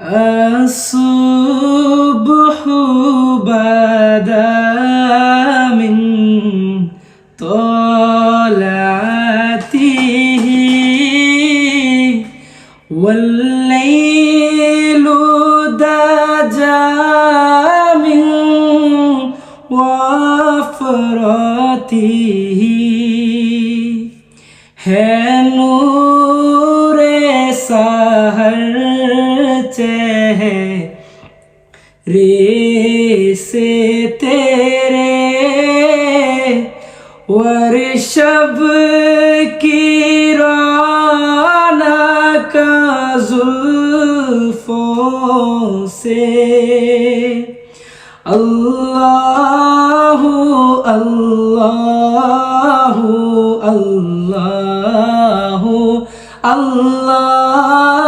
الصبح بدا من طلعته والليل دجى من وفرته है ہیں ریسے تیرے ورشب کی رانا کا ظلفوں سے اللہ اللہ اللہ اللہ